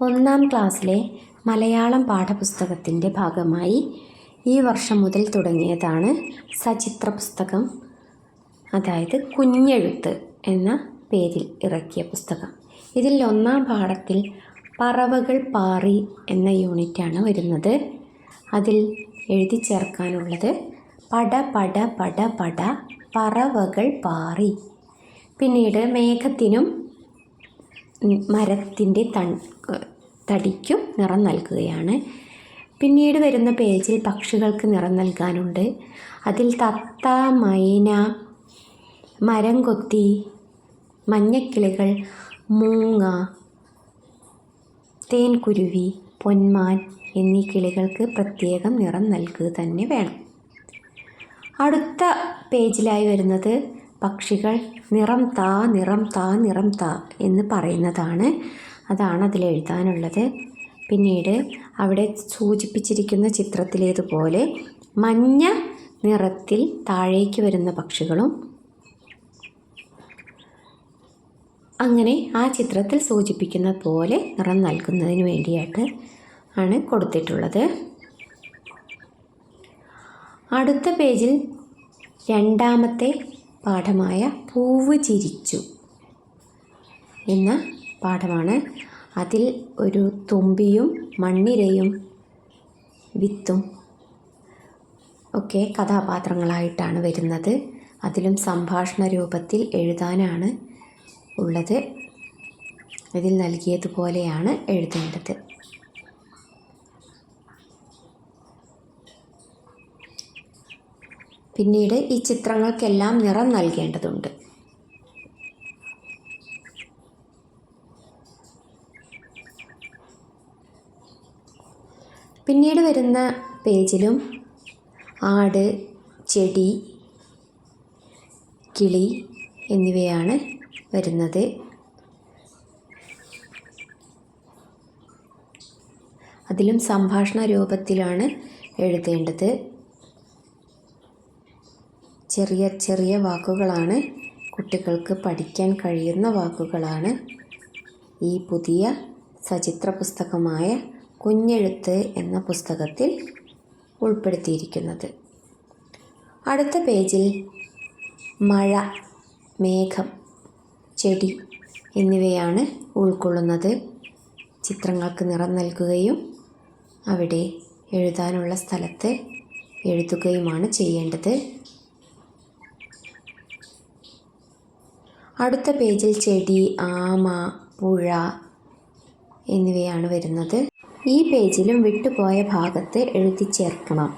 ഒന്നാം ക്ലാസ്സിലെ മലയാളം പാഠപുസ്തകത്തിന്റെ ഭാഗമായി ഈ വർഷം മുതൽ തുടങ്ങിയതാണ് സചിത്ര പുസ്തകം അതായത് കുഞ്ഞെഴുത്ത് എന്ന പേരിൽ ഇറക്കിയ പുസ്തകം. ഇതിൽ ഒന്നാം പാഠത്തിൽ പറവകൾ പാറി എന്ന യൂണിറ്റാണ് വരുന്നത്. അതിൽ എഴുതി ചേർക്കാനുള്ളത് പട പട പട പട പറവകൾ പാറി. പിന്നീട് മേഘത്തിനും മരത്തിന്റെ തൺ തടിക്കും നിറം നൽകുകയാണ്. പിന്നീട് വരുന്ന പേജിൽ പക്ഷികൾക്ക് നിറം നൽകാനുണ്ട്. അതിൽ തത്ത മൈന മരം കൊത്തി മഞ്ഞക്കിളികൾ മൂങ്ങ തേൻകുരുവി പൊന്മാൻ എന്നീ കിളികൾക്ക് പ്രത്യേകം നിറം നൽകുക തന്നെ വേണം. അടുത്ത പേജിലായി വരുന്നത് പക്ഷികൾ നിറം താ നിറം താ നിറം താ എന്ന് പറയുന്നതാണ്. അതാണ് അതിൽ എഴുതാനുള്ളത്. പിന്നീട് അവിടെ സൂചിപ്പിച്ചിരിക്കുന്ന ചിത്രത്തിലേതുപോലെ മഞ്ഞ നിറത്തിൽ താഴേക്ക് വരുന്ന പക്ഷികളും അങ്ങനെ ആ ചിത്രത്തിൽ സൂചിപ്പിക്കുന്ന പോലെ നിറം നൽകുന്നതിന് വേണ്ടിയായിട്ട് ആണ് കൊടുത്തിട്ടുള്ളത്. അടുത്ത പേജിൽ രണ്ടാമത്തെ പാഠമായ പൂവ് ചിരിച്ചു. എന്ന പാഠമാണ്. അതിൽ ഒരു തുമ്പിയും മണ്ണിരയും വിത്തും ഒക്കെ കഥാപാത്രങ്ങളായിട്ടാണ് വരുന്നത്. അതിലും സംഭാഷണ രൂപത്തിൽ എഴുതാനാണ് ഉള്ളത്. ഇതിൽ നൽകിയതുപോലെയാണ് എഴുതേണ്ടത്. പിന്നീട് ഈ ചിത്രങ്ങൾക്കെല്ലാം നിറം നൽകേണ്ടതുണ്ട്. പിന്നീട് വരുന്ന പേജിലും ആട് ചെടി കിളി എന്നിവയാണ് വരുന്നത്. അതിലും സംഭാഷണ രൂപത്തിലാണ് എഴുതേണ്ടത്. ചെറിയ ചെറിയ വാക്കുകളാണ് കുട്ടികൾക്ക് പഠിക്കാൻ കഴിയുന്ന വാക്കുകളാണ്. ഈ പുതിയ സചിത്ര പുസ്തകമായ കുഞ്ഞെഴുത്ത് എന്ന പുസ്തകത്തിൽ ഉൾപ്പെടുത്തിയിരിക്കുന്നത്. അടുത്ത പേജിൽ മഴ മേഘം ചെടി എന്നിവയാണ് ഉൾക്കൊള്ളുന്നത്. ചിത്രങ്ങൾക്ക് നിറം നൽകുകയും അവിടെ എഴുതാനുള്ള സ്ഥലത്ത് എഴുതുകയുമാണ് ചെയ്യേണ്ടത്. അടുത്ത പേജിൽ ചെടി ആമ പുഴ എന്നിവയാണ് വരുന്നത്. ഈ പേജിലും വിട്ടുപോയ ഭാഗത്ത് എഴുതി ചേർക്കണം.